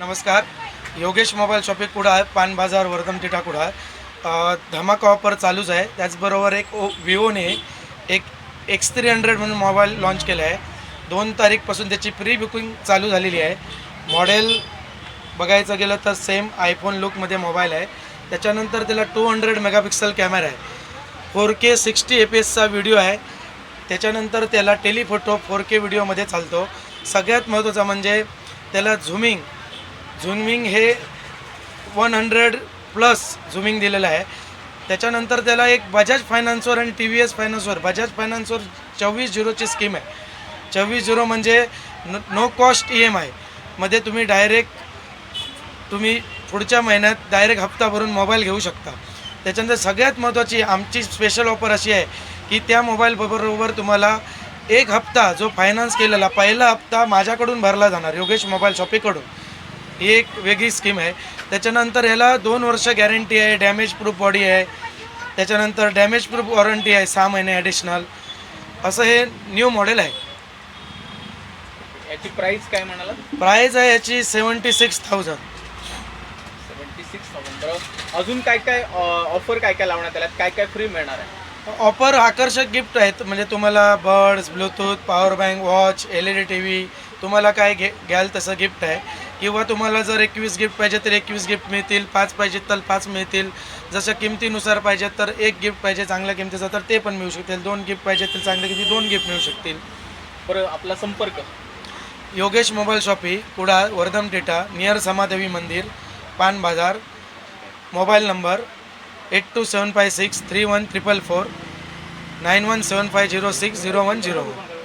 नमस्कार. Yogesh mobile shopping Kudal पान बाजार वर्धमतिठा टिटा कुडाळ धमाका ऑफर चालूच आहे. त्याचबरोबर एक ओ विवोने एक एक्स थ्री हंड्रेड म्हणून मोबाईल लॉन्च केला आहे. दोन तारीखपासून त्याची प्री बुकिंग चालू झालेली आहे. मॉडेल बघायचं गेलं तर सेम आयफोन लुकमध्ये मोबाईल आहे. त्याच्यानंतर त्याला टू हंड्रेड मेगापिक्सल कॅमेरा आहे. Four K sixty A P एसचा video आहे. त्याच्यानंतर त्याला टेलिफोटो फोर के व्हिडिओमध्ये चालतो. सगळ्यात महत्त्वाचं म्हणजे त्याला झुमिंग झुमिंग हे वन हंड्रेड प्लस झुमिंग दिलेलं आहे. त्याच्यानंतर त्याला एक बजाज फायनान्सवर आणि टी व्ही एस फायनान्सवर बजाज फायनान्सवर चोवीस झिरोची स्कीम आहे. चोवीस झिरो म्हणजे no no cost E M I. मध्ये तुम्ही डायरेक्ट तुम्ही पुढच्या महिन्यात डायरेक्ट हप्ता भरून मोबाईल घेऊ शकता. त्याच्यानंतर सगळ्यात महत्त्वाची आमची स्पेशल ऑफर अशी आहे की त्या मोबाईल बरोबर तुम्हाला एक हप्ता जो फायनान्स केलेला पहिला हप्ता माझ्याकडून भरला जाणार योगेश मोबाईल शॉपीकडून. ही एक वेगळी स्कीम आहे. त्याच्यानंतर ह्याला दोन वर्ष गॅरंटी आहे डॅमेज प्रूफ बॉडी आहे. त्याच्यानंतर डॅमेज प्रूफ वॉरंटी आहे सहा महिने ॲडिशनल असं हे न्यू मॉडेल आहे. याची प्राइस काय म्हणाला? प्राईज आहे याची seventy six thousand seventy six thousand बरोबर. अजून काय काय ऑफर काय काय लावण्यात आल्यात? काय काय फ्री मिळणार आहे? ऑफर आकर्षक गिफ्ट आहेत. म्हणजे तुम्हाला buds Bluetooth power bank watch L E D T V तुम्हाला काय घे घ्याल तसं गिफ्ट आहे. किंवा तुम्हाला जर एकवीस गिफ्ट पाहिजे तर एकवीस गिफ्ट मिळतील पाच पाहिजे तर पाच मिळतील. जसं किमतीनुसार पाहिजे तर एक गिफ्ट पाहिजे चांगल्या किमतीचं तर ते पण मिळू शकतील. दोन गिफ्ट पाहिजे तर चांगल्या किमती दोन गिफ्ट मिळू शकतील. बरं आपला संपर्क? योगेश मोबाईल शॉपी कुडाळ वर्धम टेटा नियर समादेवी मंदिर पान बाजार. Mobile number eight two seven five six three one triple four nine one seven five zero six zero one zero one.